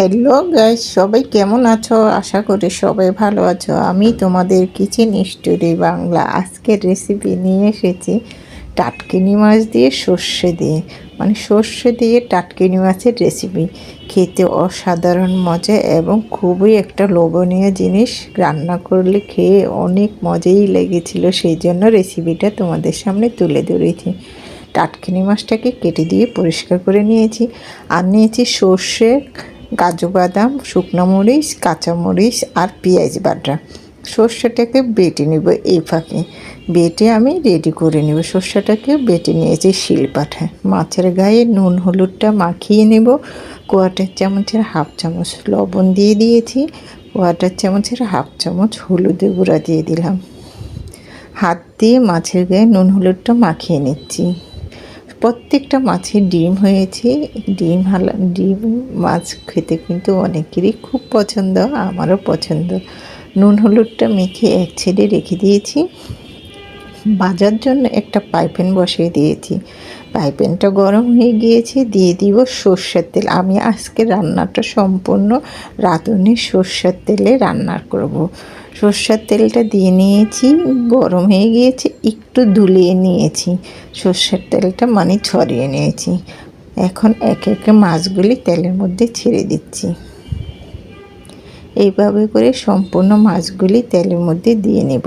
Hello guys সবাই কেমন আছো? আশা করি সবাই ভালো আছো। আমি তোমাদের কিচেন স্টোরি বাংলা আজকের রেসিপি নিয়ে এসেছি টাটকিনি মাছ দিয়ে সর্ষে দিয়ে। মানে সর্ষে দিয়ে টাটকিনি মাছের রেসিপি খেতে অসাধারণ মজা এবং খুবই একটা লোভনীয় জিনিস। রান্না করলে খেয়ে অনেক মজাই লেগেছিল, সেই জন্য রেসিপিটা তোমাদের সামনে তুলে ধরেছি। টাটকিনি মাছটাকে কেটে দিয়ে পরিষ্কার করে নিয়েছি। আর নিয়েছি সর্ষে কাজু বাদাম, শুকনো মরিচ কাঁচামরিচ আর পেঁয়াজ বাটা। সর্ষেটাকে বেটে নেব এই ফাঁকে। বেটে আমি রেডি করে নেব। সর্ষেটাকে বেটে নিয়েছি শিল পাঠায় মাছের গায়ে নুন, হলুদটা মাখিয়ে নেব। কোয়াটার চামচের হাফ চামচ লবণ দিয়ে দিয়েছি। কোয়াটার চামচের হাফ চামচ হলুদের গুঁড়া দিয়ে দিলাম। হাত দিয়ে মাছের গায়ে নুন, হলুদটা মাখিয়ে নিচ্ছি। প্রত্যেকটা মাছের ডিম হয়েছে। ডিম হালা, ডিম মাছ খেতে কিন্তু অনেকেরই খুব পছন্দ, আমারও পছন্দ। নুন হলুদটা মেখে এক ছেড়ে রেখে দিয়েছি। বাজার জন্য একটা পাইপেন বসিয়ে দিয়েছি। পাইপেনটা গরম হয়ে গিয়েছে, দিয়ে দিব সর্ষের তেল। আমি আজকে রান্নাটা সম্পূর্ণ রাঁধুনি সর্ষের তেলে রান্না করব। সর্ষের তেলটা দিয়ে নিয়েছি, গরম হয়ে গিয়েছে, একটু দুলিয়ে নিয়েছি। সর্ষের তেলটা মানে ছড়িয়ে নিয়েছি। এখন এক একে মাছগুলি তেলের মধ্যে ছেড়ে দিচ্ছি। এইভাবে করে সম্পূর্ণ মাছগুলি তেলের মধ্যে দিয়ে নেব।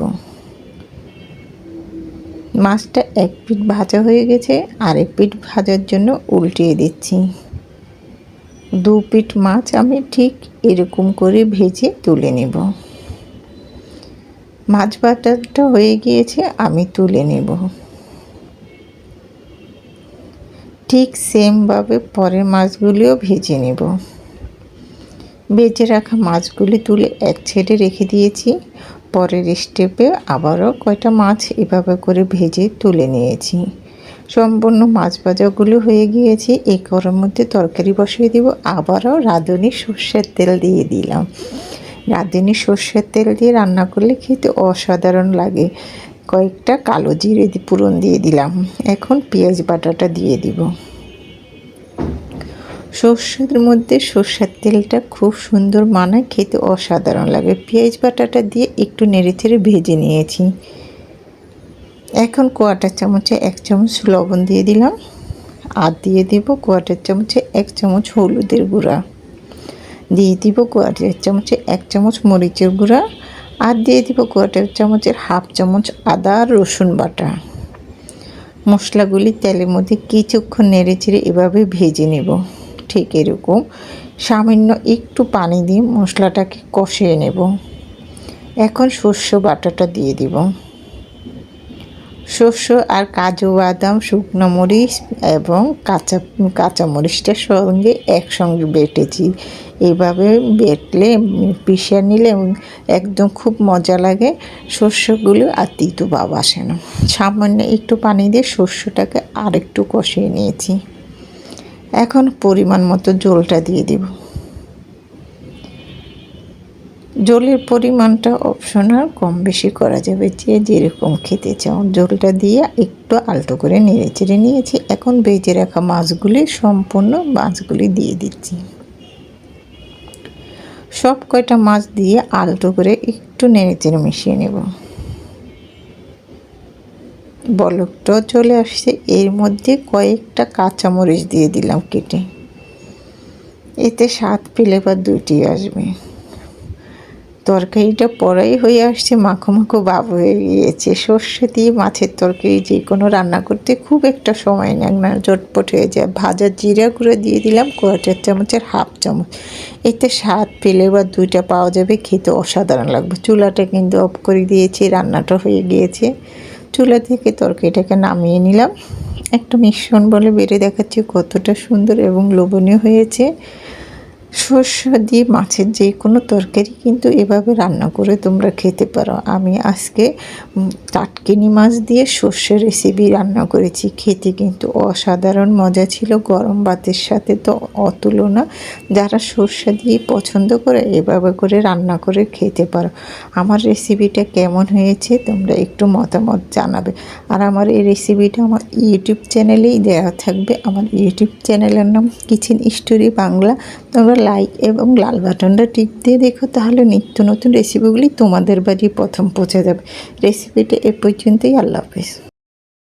মাছটা এক পিঠ ভাজা হয়ে গেছে আরেক পিঠ ভাজার জন্য উল্টিয়ে দিচ্ছি। দু পিঠ মাছ আমি ঠিক এরকম করে ভেজে তুলে নেব। মাছ বাটারটা হয়ে গিয়েছে, আমি তুলে নেব। ঠিক সেমভাবে পরের মাছগুলিও ভেজে নেব। বেজে রাখা মাছগুলি তুলে এক ছেড়ে রেখে দিয়েছি। পরের স্টেপে আবারও কয়টা মাছ এভাবে করে ভেজে তুলে নিয়েছি। সম্পূর্ণ মাছ ভাজাগুলো হয়ে গিয়েছে। এই করার মধ্যে তরকারি বসিয়ে দিব। আবারও রাঁধুনি সর্ষের তেল দিয়ে দিলাম। রাঁধুনি সর্ষের তেল দিয়ে রান্না করলে খেতে অসাধারণ লাগে। কয়েকটা কালো জিরে পুরন দিয়ে দিলাম। এখন পেঁয়াজ বাটাটা দিয়ে দিব। সর্ষের মধ্যে সর্ষের তেলটা খুব সুন্দর মানায়, খেতে অসাধারণ লাগে। পেঁয়াজ বাটাটা দিয়ে একটু নেড়ে চেড়ে ভেজে নিয়েছি। এখন কোয়াটার চামচে এক চামচ লবণ দিয়ে দিলাম। আর দিয়ে দিব কোয়াটার চামচে এক চামচ হলুদের গুঁড়া। দিয়ে দিব কোয়াটার চামচে এক চামচ মরিচের গুঁড়া। আর দিয়ে দিব কোয়াটার চামচের হাফ চামচ আদা আর রসুন বাটা। মশলাগুলি তেলের মধ্যে কিছুক্ষণ নেড়ে চেড়ে এভাবে ভেজে নেব। ঠিক এরকম। সামান্য একটু পানি দিয়ে মশলাটাকে কষিয়ে নেব। এখন শস্য বাটাটা দিয়ে দিব। শস্য আর কাজু বাদাম, শুকনো মরিচ এবং কাঁচা কাঁচা মরিচটার সঙ্গে একসঙ্গে বেটেছি। এইভাবে বেটলে, পিষে নিলে একদম খুব মজা লাগে। শস্যগুলো আর তিতু বাবা আসে না। সামান্য একটু পানি দিয়ে শস্যটাকে আরেকটু কষিয়ে নিয়েছি। এখন পরিমাণ মতো জলটা দিয়ে দিব। জলের পরিমাণটা অপশনাল কম বেশি করা যাবে যে যেরকম খেতে চাও। জলটা দিয়ে একটু আলটো করে নেড়ে চেড়ে নিয়েছি। এখন বেজে রাখা মাছগুলি, সম্পূর্ণ মাছগুলি দিয়ে দিচ্ছি। সব কয়টা মাছ দিয়ে আলটো করে একটু নেড়ে চেড়ে মিশিয়ে নেব। বলকটাও চলে আসছে। এর মধ্যে কয়েকটা কাঁচামরিচ দিয়ে দিলাম কেটে। এতে স্বাদ পেলে বা দুটি আসবে। তরকারিটা পরাই হয়ে আসছে, মাখো মাখো ভাব হয়ে গিয়েছে। সর্ষে দিয়ে মাছের তরকারি যে কোনো রান্না করতে খুব একটা সময় নেয় না জটপট হয়ে যায়। ভাজা জিরা গুঁড়ো দিয়ে দিলাম কোয়াটার চামচের হাফ চামচ। এতে স্বাদ পেলে বা দুইটা পাওয়া যাবে, খেতে অসাধারণ লাগবে। চুলাটা কিন্তু অফ করে দিয়েছি, রান্নাটা হয়ে গিয়েছে। চুলা থেকে তরকারিটাকে নামিয়ে নিলাম। একটা মিশ্রণ বলে বেড়ে দেখাচ্ছি কতটা সুন্দর এবং লোভনীয় হয়েছে। শস্য দিয়ে মাছের যে কোনো তরকারি কিন্তু এভাবে রান্না করে তোমরা খেতে পারো। আমি আজকে টাটকিনি মাছ দিয়ে সর্ষে রেসিপি রান্না করেছি। খেতে কিন্তু অসাধারণ মজা ছিল। গরম ভাতের সাথে তো অতুলনা। যারা সর্ষে দিয়ে পছন্দ করে এভাবে করে রান্না করে খেতে পারো। আমার রেসিপিটা কেমন হয়েছে তোমরা একটু মতামত জানাবে। আর আমার এই রেসিপিটা আমার ইউটিউব চ্যানেলেই দেওয়া থাকবে। আমার ইউটিউব চ্যানেলের নাম কিচেন স্টোরি বাংলা তোমরা লাইক এবং লাল বাটনটা টিপ দিয়ে দেখো, তাহলে নিত্য নতুন রেসিপিগুলি তোমাদের বাড়ি প্রথম পৌঁছে যাবে। রেসিপিটা এ পর্যন্তই, আল্লাহ হাফেজ।